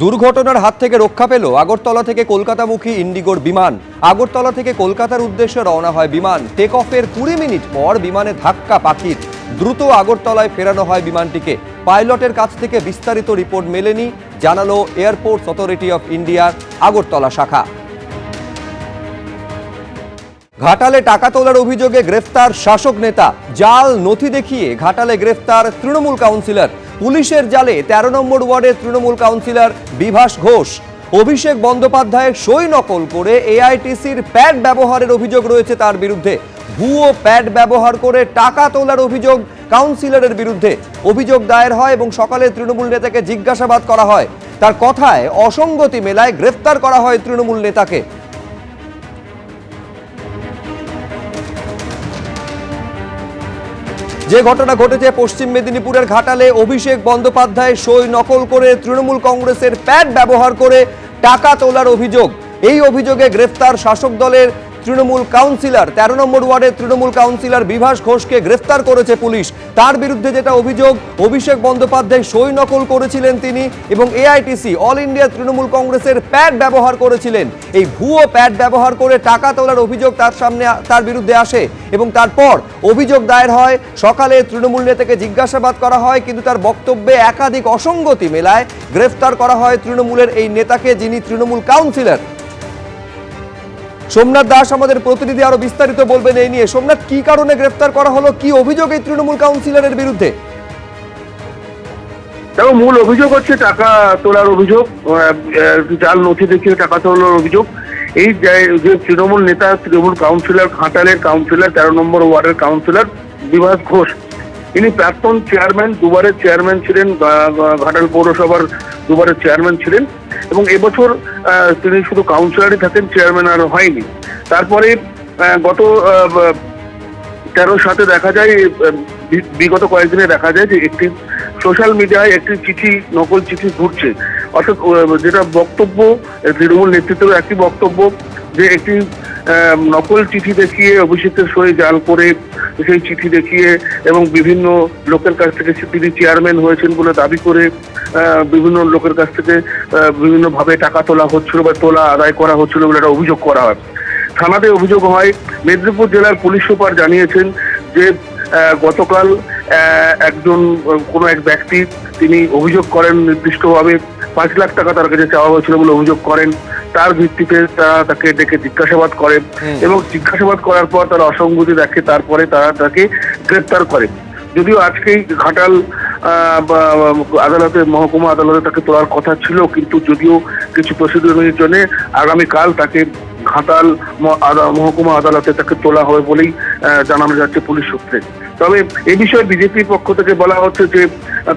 দুর্ঘটনার হাত থেকে রক্ষা পেল আগরতলা থেকে কলকাতামুখী ইন্ডিগোর বিমান। আগরতলা থেকে কলকাতার উদ্দেশ্যে রওনা হয় বিমান। টেক অফের কুড়ি মিনিট পর বিমানে ধাক্কা পাখির। দ্রুত আগরতলায় ফেরানো হয় বিমানটিকে। পাইলটের কাছ থেকে বিস্তারিত রিপোর্ট মেলেনি, জানালো এয়ারপোর্টস অথরিটি অফ ইন্ডিয়ার আগরতলা শাখা। ঘাটালে টাকা তোলার অভিযোগে গ্রেফতার শাসক নেতা। জাল নথি দেখিয়ে ঘাটালে গ্রেফতার তৃণমূল কাউন্সিলর। পুলিশের জালে তেরো নম্বর ওয়ার্ডের তৃণমূল কাউন্সিলর বিভাস ঘোষ। অভিষেক বন্দ্যোপাধ্যায়ের সই নকল করে এআইটিসির প্যাড ব্যবহারের অভিযোগ রয়েছে তার বিরুদ্ধে। ভুয়ো প্যাড ব্যবহার করে টাকা তোলার অভিযোগ কাউন্সিলরের বিরুদ্ধে। অভিযোগ দায়ের হয় এবং সকালে তৃণমূল নেতাকে জিজ্ঞাসাবাদ করা হয়। তার কথায় অসঙ্গতি মেলায় গ্রেফতার করা হয় তৃণমূল নেতাকে। যে ঘটনা ঘটেছে পশ্চিম মেদিনীপুরের ঘাটালে, অভিষেক বন্দ্যোপাধ্যায় সই নকল করে তৃণমূল কংগ্রেসের প্যাড ব্যবহার করে টাকা তোলার অভিযোগ। এই অভিযোগে গ্রেফতার শাসক দলের তৃণমূল কাউন্সিলর, তেরো নম্বর ওয়ার্ডের তৃণমূল কাউন্সিলর বিভাস ঘোষকে গ্রেফতার করেছে পুলিশ। তার বিরুদ্ধে যেটা অভিযোগ, অভিষেক বন্দ্যোপাধ্যায় সই নকল করেছিলেন তিনি এবং এআইটিসি, অল ইন্ডিয়া তৃণমূল কংগ্রেসের প্যাড ব্যবহার করেছিলেন। এই ভুয়ো প্যাড ব্যবহার করে টাকা তোলার অভিযোগ তার সামনে তার বিরুদ্ধে আসে এবং তারপর অভিযোগ দায়ের হয়, সকালে তৃণমূল নেতাকে জিজ্ঞাসাবাদ করা হয়, কিন্তু তার বক্তব্যে একাধিক অসঙ্গতি মেলায় গ্রেফতার করা হয় তৃণমূলের এই নেতাকে যিনি তৃণমূল কাউন্সিলর। সোমনাথ দাস আমাদের প্রতিনিধি আরও বিস্তারিত বলবেন এই নিয়ে। সোমনাথ, কি কারণে গ্রেফতার করা হলো? কি অভিযোগ এই তৃণমূল কাউন্সিলরের বিরুদ্ধে? দেখো, মূল অভিযোগ হচ্ছে টাকা তোলার অভিযোগ জাল নথি দেখিয়ে টাকা তোলার অভিযোগ। এই যে- তৃণমূল নেতা, তৃণমূল কাউন্সিলর, ঘাটালের কাউন্সিলর, তেরো নম্বর ওয়ার্ডের কাউন্সিলর বিভাস ঘোষ ইনি প্রাক্তন চেয়ারম্যান, দুবারের চেয়ারম্যান ছিলেন ঘাটাল পৌরসভার দুবারের চেয়ারম্যান ছিলেন এবং এবছর তিনি শুধু কাউন্সিলরই থাকেন, চেয়ারম্যান আর হয়নি। তারপরে গত তেরোর সাথে দেখা যায় বিগত কয়েকদিনে দেখা যায় যে একটি সোশ্যাল মিডিয়ায় একটি চিঠি, নকল চিঠি ঘুরছে। অর্থাৎ যেটা বক্তব্য, তৃণমূল নেতৃত্বের একটি বক্তব্য। যে একটি নকল চিঠি দেখিয়ে অভিষেকের সই জাল করে সেই চিঠি দেখিয়ে এবং বিভিন্ন লোকের কাছ থেকে তিনি চেয়ারম্যান হয়েছেন বলে দাবি করে বিভিন্ন লোকের কাছ থেকে বিভিন্নভাবে টাকা তোলা হচ্ছিল বা তোলা, আদায় করা হচ্ছিল বলে একটা অভিযোগ করা হয়। থানাতে অভিযোগ হয়, মেদিনীপুর জেলার পুলিশ সুপার জানিয়েছেন যে গতকাল একজন, কোনো এক ব্যক্তি তিনি অভিযোগ করেন নির্দিষ্টভাবে পাঁচ লাখ টাকা তার কাছে চাওয়া হয়েছিল বলে অভিযোগ করেন। তার ভিত্তিতে তারা তাকে ডেকে জিজ্ঞাসাবাদ করে এবং জিজ্ঞাসাবাদ করার পর তারা অসঙ্গতি দেখে তারপরে তারা তাকে গ্রেপ্তার করে। যদিও আজকেই ঘাটাল আদালতে মহকুমা আদালতে তাকে তোলার কথা ছিল কিন্তু যদিও কিছু প্রসিডিউরের জন্য আগামীকাল তাকে ঘাটাল মহকুমা আদালতে তাকে তোলা হবে বলেই জানানো যাচ্ছে পুলিশ সূত্রে। তবে এ বিষয়ে বিজেপির পক্ষ থেকে বলা হচ্ছে যে,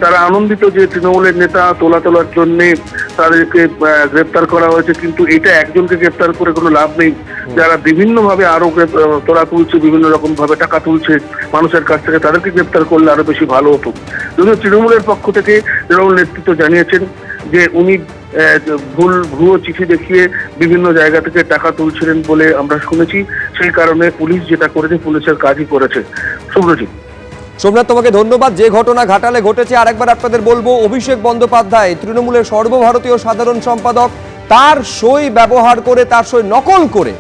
তারা আনন্দিত যে তৃণমূলের নেতা তোলা তোলার জন্য তাদেরকে গ্রেপ্তার করা হয়েছে, কিন্তু এটা একজনকে গ্রেপ্তার করে কোনো লাভ নেই। যারা বিভিন্নভাবে আরও তোলা তুলছে, বিভিন্ন রকম ভাবে টাকা তুলছে মানুষের কাছ থেকে, তাদেরকে গ্রেপ্তার করলে আরও বেশি ভালো হতো। যদিও তৃণমূলের পক্ষ থেকে তৃণমূল নেতৃত্ব জানিয়েছেন যে, উনি ভুল, ভুয়ো চিঠি দেখিয়ে বিভিন্ন জায়গা থেকে টাকা তুলছিলেন বলে আমরা শুনেছি। সেই কারণে পুলিশ যেটা করেছে, পুলিশের কাজই করেছে। সুব্রজিৎ সোমনাথ, তোমাকে ধন্যবাদ। যে ঘটনা ঘাটালে ঘটেছে, আরেকবার আপনাদের বলব, অভিষেক বন্দ্যোপাধ্যায়, তৃণমূলের সর্বভারতীয় সাধারণ সম্পাদক, তার সই ব্যবহার করে, তার সই নকল করে,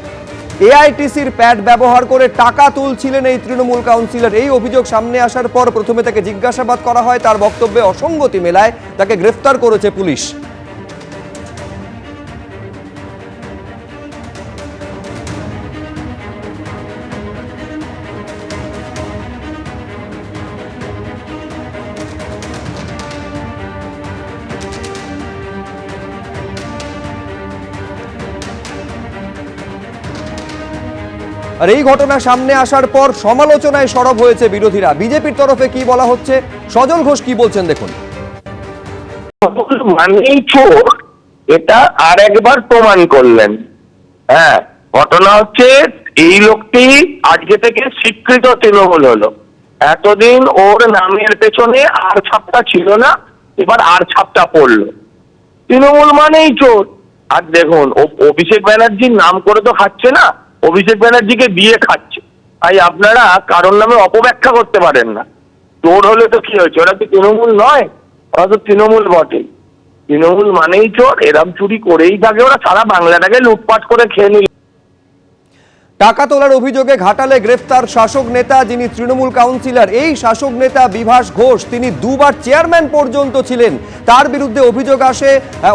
এআইটিসির প্যাড ব্যবহার করে টাকা তুলছিলেন এই তৃণমূল কাউন্সিলর। এই অভিযোগ সামনে আসার পর প্রথমে তাকে জিজ্ঞাসাবাদ করা হয়, তার বক্তব্যে অসঙ্গতি মেলায় তাকে গ্রেফতার করেছে পুলিশ। আর এই ঘটনা সামনে আসার পর সমালোচনায় সরব হয়েছে বিরোধীরা। বিজেপির তরফে কি বলা হচ্ছে? সজল ঘোষ কি বলছেন দেখুন। মানেই চোর, এটা আর একবার প্রমাণ করলেন। হ্যাঁ ঘটনা হচ্ছে এই লোকটি আজকে থেকে স্বীকৃত তৃণমূল হলো। এতদিন ওর নামের পেছনে আর ছাপটা ছিল না, এবার আর ছাপটা পড়ল। তৃণমূল মানেই চোর। আর দেখুন অভিষেক ব্যানার্জির নাম করে তো খাচ্ছে না অভিষেক ব্যানার্জিকে দিয়ে খাচ্ছে। তাই আপনারা কারোর নামে অপব্যাখ্যা করতে পারেন না। চোর হলে তো কি হয়েছে? ওরা তো তৃণমূল নয়? ওরা তো তৃণমূল বটেই। তৃণমূল মানেই চোর, এরম চুরি করেই থাকে। ওরা সারা বাংলাটাকে লুটপাট করে খেয়ে নিল। টাকা তোলার অভিযোগে ঘাটালে গ্রেফতার শাসক নেতা যিনি তৃণমূল কাউন্সিলর, এই শাসক নেতা বিভাস ঘোষ, তিনি দুবার চেয়ারম্যান পর্যন্ত ছিলেন। তার বিরুদ্ধে অভিযোগ আসে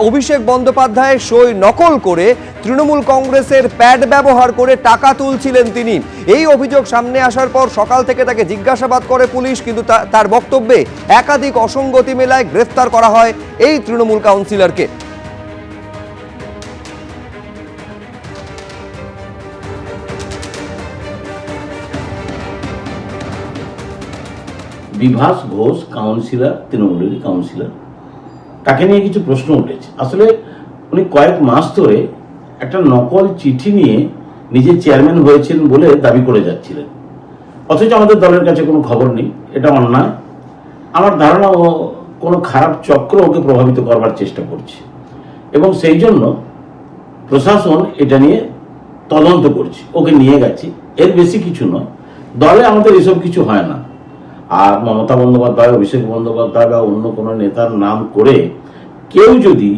অভিষেক বন্দ্যোপাধ্যায়ের সই নকল করে তৃণমূল কংগ্রেসের প্যাড ব্যবহার করে টাকা তুলছিলেন তিনি। এই অভিযোগ সামনে আসার পর সকাল থেকে তাকে জিজ্ঞাসাবাদ করে পুলিশ, কিন্তু তার বক্তব্যে একাধিক অসঙ্গতি মেলায় গ্রেফতার করা হয় এই তৃণমূল কাউন্সিলরকে। বিভাস ঘোষ কাউন্সিলর তৃণমূলের কাউন্সিলর তাকে নিয়ে কিছু প্রশ্ন উঠেছে। আসলে উনি কয়েক মাস ধরে একটা নকল চিঠি নিয়ে নিজে চেয়ারম্যান হয়েছেন বলে দাবি করে যাচ্ছিলেন। অথচ আমাদের দলের কাছে কোনো খবর নেই, এটা অন্যায়। আমার ধারণা, ও কোনো খারাপ চক্র ওকে প্রভাবিত করবার চেষ্টা করছে। এবং সেই জন্য প্রশাসন এটা নিয়ে তদন্ত করছে। ওকে নিয়ে গেছে। এর বেশি কিছু নয়। দলে আমাদের এসব কিছু হয় না। আর মমতা বন্দ্যোপাধ্যায়, অভিষেক বন্দ্যোপাধ্যায় বা অন্য কোনো নেতার নাম করে কেউ যদি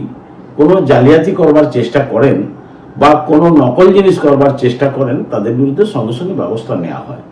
কোনো জালিয়াতি করবার চেষ্টা করেন বা কোনো নকল জিনিস করবার চেষ্টা করেন, তাদের বিরুদ্ধে সঙ্গে সঙ্গে ব্যবস্থা নেওয়া হয়।